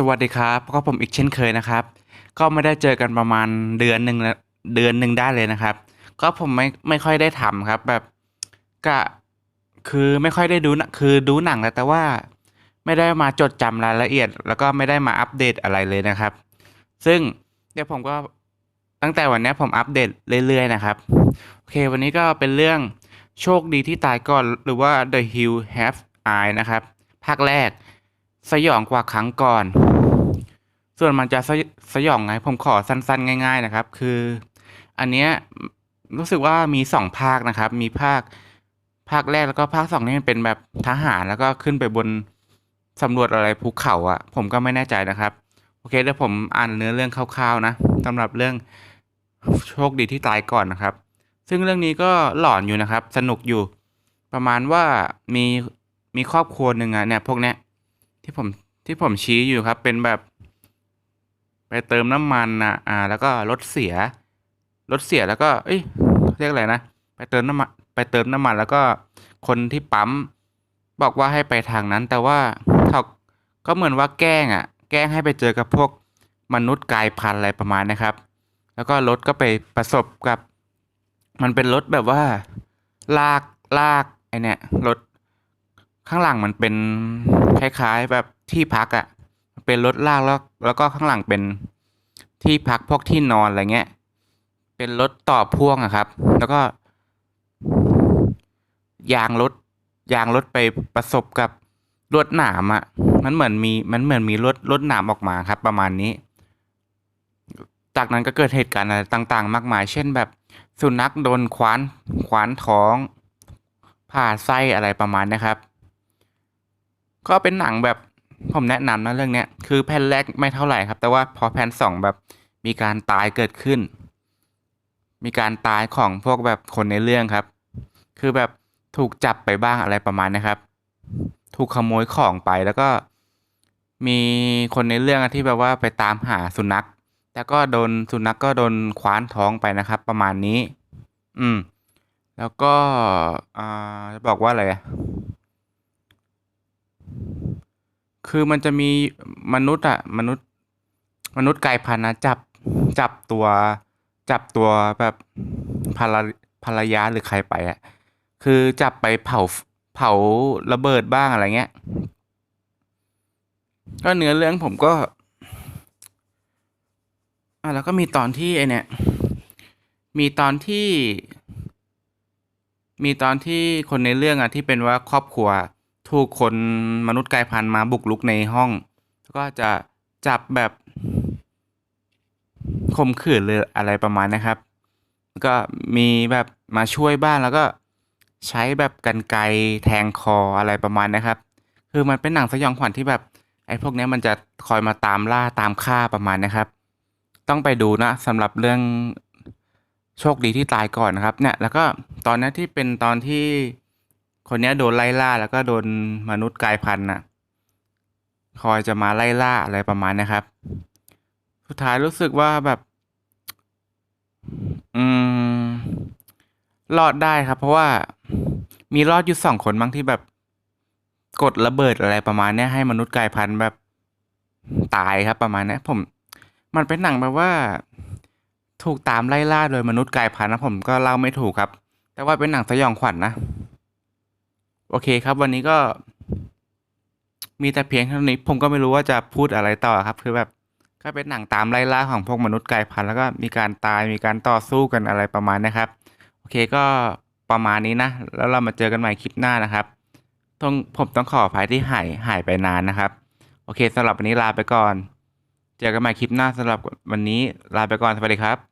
สวัสดีครับก็ผมอีกเช่นเคยนะครับ ก็ไม่ได้เจอกันประมาณเดือนหนึ่งเดือนหนึ่งได้เลยนะครับ ก็ผมไม่ไม่ค่อยได้ทำครับแบบกะคือไม่ค่อยได้ดูคือดูหนังแล้วแต่ว่า ไม่ได้มาจดจำรายละเอียด แล้วก็ไม่ได้มาอัปเดตอะไรเลยนะครับ ซึ่งเดี๋ยวผมก็ตั้งแต่วันนี้ผมอัปเดตเรื่อยๆนะครับโอเค วันนี้ก็เป็นเรื่องโชคดีที่ตายก่อนหรือว่า The Hill Have Eye นะครับ ภาคแรกสยองกว่าครั้งก่อน ส่วนมันจะสยสยองไงผมขอสั้นๆ ง่าย ๆนะครับ คืออันเนี้ยรู้สึกว่ามีสองภาคนะครับ มีภาคภาคแรกแล้วก็ภาคสองนี่มันเป็นแบบทหารแล้วก็ขึ้นไปบนสำรวจอะไรภูเขาอะ่ะผมก็ไม่แน่ใจนะครับ โอเคเดี๋ยวผมอ่านเนื้อเรื่องคร่าวๆนะสำหรับเรื่องโชคดีที่ตายก่อนนะครับ ซึ่งเรื่องนี้ก็หลอนอยู่นะครับ สนุกอยู่ ประมาณว่ามีมีครอบครัวหนึ่งอะเนี่ยพวกเนี้ยที่ผมที่ผมชี้อยู่ครับ เป็นแบบ ไปเติมน้ำมันนะอ่า แล้วก็รถเสีย รถเสียแล้วก็ เอ้ย เรียกอะไรนะ ไปเติมน้ำมันไปเติมน้ำมัน แล้วก็คนที่ปั๊มบอกว่าให้ไปทางนั้น แต่ว่าเขาก็เหมือนว่าแกล้งอะ แกล้งให้ไปเจอกับพวกมนุษย์กายพันธุ์อะไรประมาณนะครับ แล้วก็รถก็ไปประสบกับ มันเป็นรถแบบว่า ลากลากไอเนี่ยรถข้างหลังมันเป็นคล้ายๆแบบที่พักอะ่ะ เป็นรถลากแล้วแล้วก็ข้างหลังเป็นที่พักพวกที่นอนอะไรเงี้ย เป็นรถต่อพ่วงอะครับ แล้วก็ ยางรถยางรถไปประสบกับลวดหนามอะ่ะมันเหมือนมีมันเหมือนมีรถรถหนามออกมาครับ ประมาณนี้ จากนั้นก็เกิดเหตุการณ์อะไรต่าง ๆ มากมาย เช่นแบบสุนัขโดนคว้านคว้านท้อง ผ่าไส้อะไรประมาณนะครับ ก็เป็นหนังแบบ ผมแนะนำนะเรื่องเนี้ยคือแผ่นแรกไม่เท่าไหร่ครับ แต่ว่าพอแผ่นสองแบบมีการตายเกิดขึ้น มีการตายของพวกแบบคนในเรื่องครับ คือแบบถูกจับไปบ้างอะไรประมาณนะครับ ถูกขโมยของไปแล้วก็มีคนในเรื่องที่แบบว่าไปตามหาสุนัข แต่ก็โดนสุนัขกก็โดนคว้านท้องไปนะครับ ประมาณนี้ อืม แล้วก็อ่าจะบอกว่าอะไรอะ คือมันจะมีมนุษย์อะมนุษย์ มนุษย์กายพันธุ์นะจับจับตัว จับตัวแบบภรรภรรยาหรือใครไปอะคือจับไปเผาเผาระเบิดบ้างอะไรเงี้ย ก็เนื้อเรื่องผมก็อะแล้วก็มีตอนที่ไอเนี่ย มีตอนที่ มีตอนที่คนในเรื่องอะที่เป็นว่าครอบครัว ถูกคนมนุษย์กลายพันธุ์มาบุกรุกในห้อง แล้วก็จะจับแบบข่มขืนเลยอะไรประมาณนะครับ ก็มีแบบมาช่วยบ้างแล้วก็ใช้แบบกันไกรแทงคออะไรประมาณนะครับ คือมันเป็นหนังสยองขวัญที่แบบไอ้พวกนี้มันจะคอยมาตามล่าตามฆ่าประมาณนะครับ ต้องไปดูนะสำหรับเรื่องโชคดีที่ตายก่อนนะครับเนี่ยแล้วก็ตอนนี้นที่เป็นตอนที่ คนนี้โดนไล่ล่าแล้วก็โดนมนุษย์กลายพันธุ์น่ะคอยจะมาไล่ล่าอะไรประมาณนะครับ สุดท้ายรู้สึกว่าแบบ อืม รอดได้ครับ เพราะว่ามีรอดอยู่สองคนบ้างที่แบบ กดระเบิดอะไรประมาณเนี้ยให้มนุษย์กลายพันธุ์แบบตายครับประมาณนี้ผม มันเป็นหนังแบบว่า ถูกตามไล่ล่าโดยมนุษย์กลายพันธุ์นะผมก็เล่าไม่ถูกครับ แต่ว่าเป็นหนังสยองขวัญนนะ โอเคครับ วันนี้ก็มีแต่เพียงเท่านี้ผมก็ไม่รู้ว่าจะพูดอะไรต่อครับ คือแบบก็เป็นหนังตามไล่ล่าของพวกมนุษย์กลายพันธุ์แล้วก็มีการตายมีการต่อสู้กันอะไรประมาณนะครับ โอเคก็ประมาณนี้นะ แล้วเรามาเจอกันใหม่คลิปหน้านะครับต้องผมต้องขออภัยที่หายหายไปนานนะครับ โอเคสำหรับวันนี้ลาไปก่อน เจอกันใหม่คลิปหน้าสำหรับวันนี้ลาไปก่อนสวัสดีครับ